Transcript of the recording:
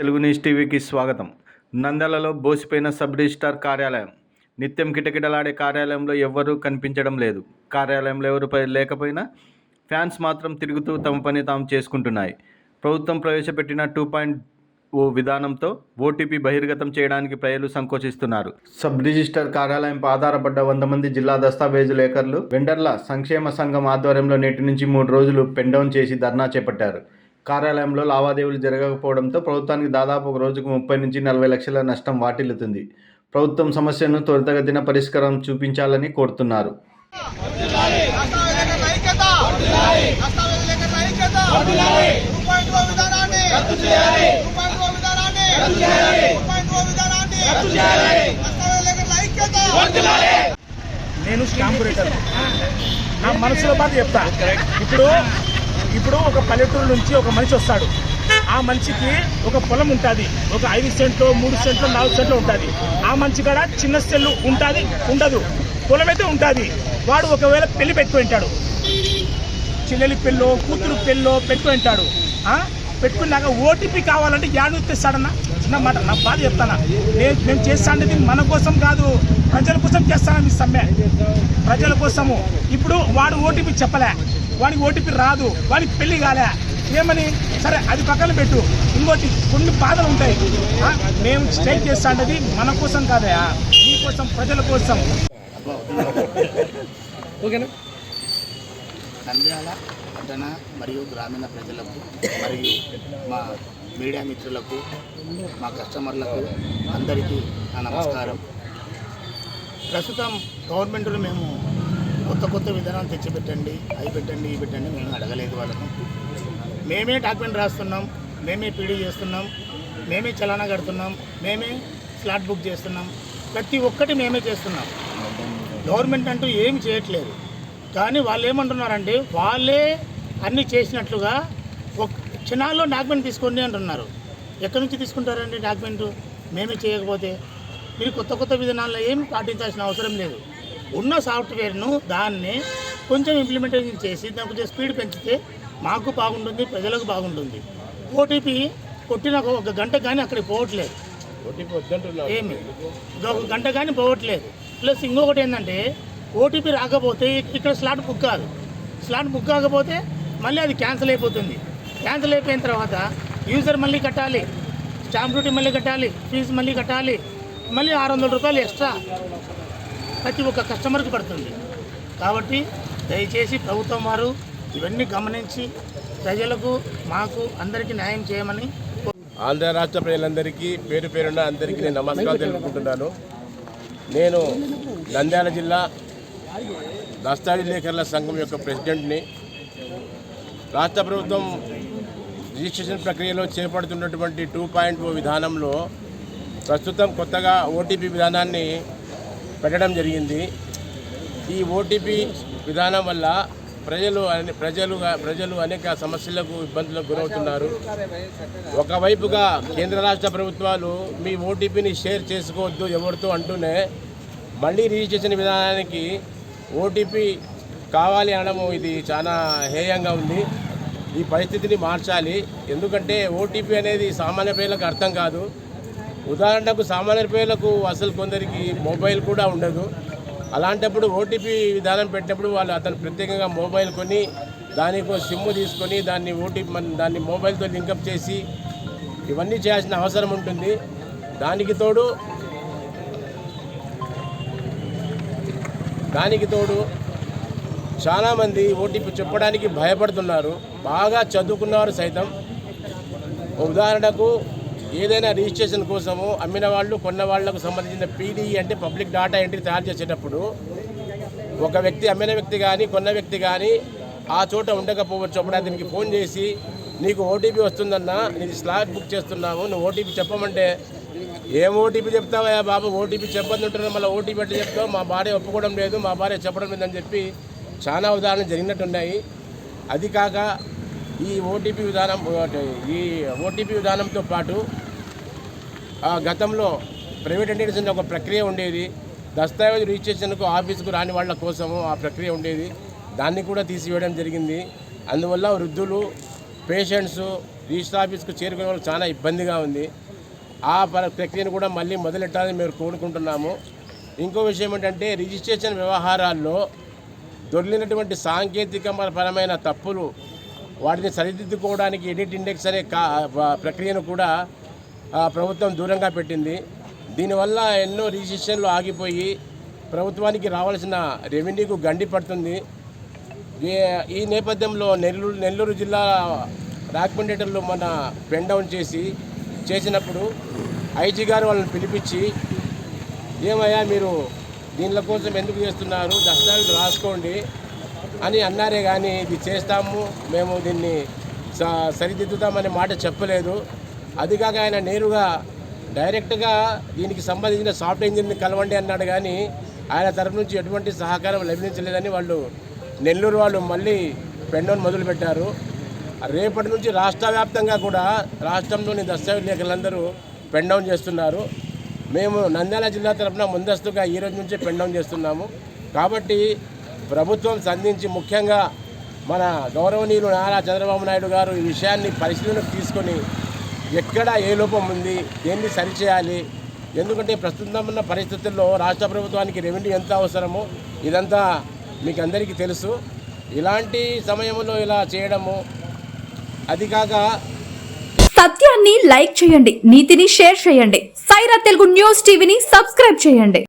Telugu news టీవీకి స్వాగతం. నంద్యాలలో బోసిపోయిన సబ్ రిజిస్టార్ కార్యాలయం. నిత్యం కిటకిటలాడే కార్యాలయంలో ఎవ్వరూ కనిపించడం లేదు. కార్యాలయంలో ఎవరు లేకపోయినా ఫ్యాన్స్ మాత్రం తిరుగుతూ తమ పని తాము చేసుకుంటున్నాయి. ప్రభుత్వం ప్రవేశపెట్టిన టూ పాయింట్ ఓ విధానంతో ఓటీపీ బహిర్గతం చేయడానికి ప్రజలు సంకోచిస్తున్నారు. సబ్ రిజిస్టర్ కార్యాలయంపై ఆధారపడ్డ వంద మంది జిల్లా దస్తావేజు లేఖర్లు వెండర్ల సంక్షేమ సంఘం ఆధ్వర్యంలో నేటి నుంచి మూడు రోజులు పెండౌన్ చేసి ధర్నా చేపట్టారు. కార్యాలయంలో లావాదేవీలు జరగకపోవడంతో ప్రభుత్వానికి దాదాపు ఒక రోజుకు ముప్పై నుంచి నలభై లక్షల నష్టం వాటిల్లుతుంది. ప్రభుత్వం సమస్యను త్వరితగతిన పరిష్కారం చూపించాలని కోరుతున్నారు. నేను స్టాంపు నా మనసులో బాధ చెప్తా. ఇప్పుడు ఇప్పుడు ఒక పల్లెటూరు నుంచి ఒక మనిషి వస్తాడు. ఆ మనిషికి ఒక పొలం ఉంటుంది. ఒక ఐదు సెంట్లు మూడు సెంట్లు నాలుగు సెంట్లు ఉంటుంది. ఆ మనిషి కాడ చిన్న సెల్లు ఉంటుంది ఉండదు. పొలం అయితే ఉంటుంది. వాడు ఒకవేళ పెళ్ళి పెట్టుకుని ఉంటాడు చెల్లెలి పెళ్ళో కూతురు పెళ్ళో పెట్టుకుని ఉంటాడు పెట్టుకున్నాక ఓటీపీ కావాలంటే యాడు తెస్తాడన్నా చిన్న మాట నా బాధ చెప్తానా? నేను మేము చేస్తాండేది మన కోసం కాదు ప్రజల కోసం చేస్తాను మీ సమ్మె? ప్రజల కోసము. ఇప్పుడు వాడు ఓటీపీ చెప్పలే. వాడికి ఓటీపీ రాదు వాడికి పెళ్ళి కాలే. ఏమని? సరే అది పక్కన పెట్టు. ఇంకోటి కొన్ని బాధలు ఉంటాయి? మేము స్ట్రైక్ చేస్తాండేది మన కోసం కాదయా? మీ కోసం ప్రజల కోసం. నంద్యాల పట్టణ మరియు గ్రామీణ ప్రజలకు మరియు మా మీడియా మిత్రులకు మా కస్టమర్లకు అందరికీ నా నమస్కారం. ప్రస్తుతం గవర్నమెంట్లో మేము కొత్త కొత్త విధానాలు తెచ్చిపెట్టండి అవి పెట్టండి ఇవి పెట్టండి మేము అడగలేదు వాళ్ళను మేమే డాక్యుమెంట్ రాస్తున్నాం మేమే పీడీ చేస్తున్నాం మేమే చలానా కడుతున్నాం మేమే స్లాట్ బుక్ చేస్తున్నాం. ప్రతి ఒక్కటి మేమే చేస్తున్నాం. గవర్నమెంట్ అంటూ ఏమి చేయట్లేదు. కానీ వాళ్ళు ఏమంటున్నారంటే వాళ్ళే అన్నీ చేసినట్లుగా ఒక క్షణాల్లో డాక్యుమెంట్ తీసుకోండి అంటున్నారు. ఎక్కడి నుంచి తీసుకుంటారండి డాక్యుమెంట్? మేమే చేయకపోతే. మీరు కొత్త కొత్త విధానాల్లో ఏం పాటించాల్సిన అవసరం లేదు. ఉన్న సాఫ్ట్వేర్ను దాన్ని కొంచెం ఇంప్లిమెంటేషన్ చేసి దాని కొంచెం స్పీడ్ పెంచితే మాకు బాగుంటుంది ప్రజలకు బాగుంటుంది. ఓటీపీ కొట్టిన ఒక- గంట కానీ అక్కడికి పోవట్లేదు. ఏమి? ఒక గంట కానీ పోవట్లేదు. ప్లస్ ఇంకొకటి ఏంటంటే ఓటీపీ రాకపోతే ఇక్కడ స్లాట్ బుక్ కాదు. స్లాట్ బుక్ కాకపోతే మళ్ళీ అది క్యాన్సిల్ అయిపోతుంది. క్యాన్సిల్ అయిపోయిన తర్వాత యూజర్ మళ్ళీ కట్టాలి. స్టాంప్ డ్యూటీ మళ్ళీ కట్టాలి. ఫీజు మళ్ళీ కట్టాలి. మళ్ళీ ఆరు వందల రూపాయలు ఎక్స్ట్రా. ప్రతి ఒక్క కస్టమర్కి పడుతుంది. కాబట్టి దయచేసి ప్రభుత్వం వారు ఇవన్నీ గమనించి ప్రజలకు మాకు అందరికీ న్యాయం చేయమని ఆంధ్ర రాష్ట్ర ప్రజలందరికీ పేరు పేరున్న అందరికీ నేను నమస్కారం తెలుపుకుంటున్నాను. నేను నంద్యాల జిల్లా దస్తావేజ్ లేఖర్ల సంఘం యొక్క ప్రెసిడెంట్ని. రాష్ట్ర ప్రభుత్వం రిజిస్ట్రేషన్ ప్రక్రియలో చేపడుతున్నటువంటి టూ పాయింట్ ఓ విధానంలో ప్రస్తుతం కొత్తగా ఓటీపీ విధానాన్ని పెట్టడం జరిగింది. ఈ ఓటీపీ విధానం వల్ల ప్రజలు అనే- ప్రజలు ప్రజలు అనేక సమస్యలకు ఇబ్బందులకు గురవుతున్నారు. ఒకవైపుగా కేంద్ర రాష్ట్ర ప్రభుత్వాలు మీ ఓటీపీని షేర్ చేసుకోవద్దు ఎవరితో అంటూనే మళ్ళీ రిజిస్ట్రేషన్ విధానానికి ఓటీపీ కావాలి అనడం ఇది చాలా హేయంగా ఉంది. ఈ పరిస్థితిని మార్చాలి. ఎందుకంటే ఓటీపీ అనేది సామాన్య ప్రజలకు అర్థం కాదు. ఉదాహరణకు సామాన్య ప్రజలకు అసలు కొందరికి మొబైల్ కూడా ఉండదు. అలాంటప్పుడు ఓటీపీ విధానం పెట్టినప్పుడు వాళ్ళు అతను ప్రత్యేకంగా మొబైల్ కొని దానికి సిమ్ తీసుకొని దాన్ని ఓటీపీ దాన్ని మొబైల్తో లింకప్ చేసి ఇవన్నీ చేయాల్సిన అవసరం ఉంటుంది. దానికి తోడు దానికి తోడు చాలామంది ఓటీపీ చెప్పడానికి భయపడుతున్నారు. బాగా చదువుకున్నవారు సైతం. ఉదాహరణకు ఏదైనా రిజిస్ట్రేషన్ కోసము అమ్మిన వాళ్ళు కొన్న వాళ్ళకు సంబంధించిన పీడీఈ అంటే పబ్లిక్ డాటా ఎంట్రీ తయారు చేసేటప్పుడు ఒక వ్యక్తి అమ్మిన వ్యక్తి కానీ కొన్న వ్యక్తి కానీ ఆ చోట ఉండకపోవచ్చు. అప్పుడు అతనికి ఫోన్ చేసి నీకు ఓటీపీ వస్తుందన్నా నీకు స్లాట్ బుక్ చేస్తున్నాము నువ్వు ఓటీపీ చెప్పమంటే ఏం ఓటీపీ చెప్తావా బాబు? ఓటీపీ చెప్పొద్దుంటున్నా మళ్ళీ ఓటీపీ అంటే చెప్తావు? మా భార్య ఒప్పుకోవడం లేదు మా భార్య చెప్పడం లేదని చెప్పి చాలా ఉదాహరణలు జరిగినట్టున్నాయి. అది కాక ఈ ఓటీపీ విధానం ఈ ఓటీపీ విధానంతో పాటు ఆ గతంలో ప్రైవేట్ ఎంటిటీస్ ఒక ప్రక్రియ ఉండేది. దస్తావేజ్ రిజిస్ట్రేషన్కు ఆఫీసుకు రాని వాళ్ళ కోసము ఆ ప్రక్రియ ఉండేది. దాన్ని కూడా తీసివేయడం జరిగింది. అందువల్ల వృద్ధులు పేషెంట్స్ రిజిస్టర్ ఆఫీస్కు చేరుకునే వాళ్ళు చాలా ఇబ్బందిగా ఉంది. ఆ ప్రక్రియను కూడా మళ్ళీ మొదలెట్టాలని మేము కోరుకుంటున్నాము. ఇంకో విషయం ఏంటంటే రిజిస్ట్రేషన్ వ్యవహారాల్లో దొరికినటువంటి సాంకేతిక పరమైన తప్పులు వాటిని సరిదిద్దుకోవడానికి ఎడిట్ ఇండెక్స్ అనే కా ప్రక్రియను కూడా ప్రభుత్వం దూరంగా పెట్టింది. దీనివల్ల ఎన్నో రిజిస్ట్రేషన్లు ఆగిపోయి ప్రభుత్వానికి రావాల్సిన రెవెన్యూకు గండి పడుతుంది. ఈ- నేపథ్యంలో నెల్లూరు నెల్లూరు జిల్లా రాకపోండేటర్లు మన పెన్ డౌన్ చేసి చేసినప్పుడు ఐజీ గారు వాళ్ళని పిలిపించి ఏమయ్యా మీరు దీనిల కోసం ఎందుకు చేస్తున్నారు? దస్తావేజ్ రాసుకోండి. అని అన్నారే కానీ ఇది చేస్తాము మేము దీన్ని స- సరిదిద్దుతామనే మాట చెప్పలేదు. అదిగాక ఆయన నేరుగా డైరెక్ట్గా దీనికి సంబంధించిన సాఫ్ట్ ఇంజిన్ని కలవండి అన్నాడు కానీ ఆయన తరపు నుంచి ఎటువంటి సహకారం లభించలేదని వాళ్ళు నెల్లూరు వాళ్ళు మళ్ళీ పెండోన్ మొదలుపెట్టారు. రేపటి నుంచి రాష్ట్ర వ్యాప్తంగా కూడా రాష్ట్రంలోని దస్తావేజ్ లేఖలందరూ పెండౌన్ చేస్తున్నారు. మేము నంద్యాల జిల్లా తరఫున ముందస్తుగా ఈ రోజు నుంచే పెండౌన్ చేస్తున్నాము. కాబట్టి ప్రభుత్వం సంధించి ముఖ్యంగా మన గౌరవనీయులు నారా చంద్రబాబు నాయుడు గారు ఈ విషయాన్ని పరిశీలనకు తీసుకొని ఎక్కడ ఏ లోపం ఉంది దేన్ని సరిచేయాలి ఎందుకంటే ప్రస్తుతం ఉన్న పరిస్థితుల్లో రాష్ట్ర ప్రభుత్వానికి రెవెన్యూ ఎంత అవసరమో ఇదంతా మీకు అందరికీ తెలుసు. ఇలాంటి సమయంలో ఇలా చేయడము అది కాక సత్యాన్ని లైక్ చేయండి నీతిని షేర్ చేయండి. సైరా తెలుగు న్యూస్ టీవీని సబ్స్క్రైబ్ చేయండి.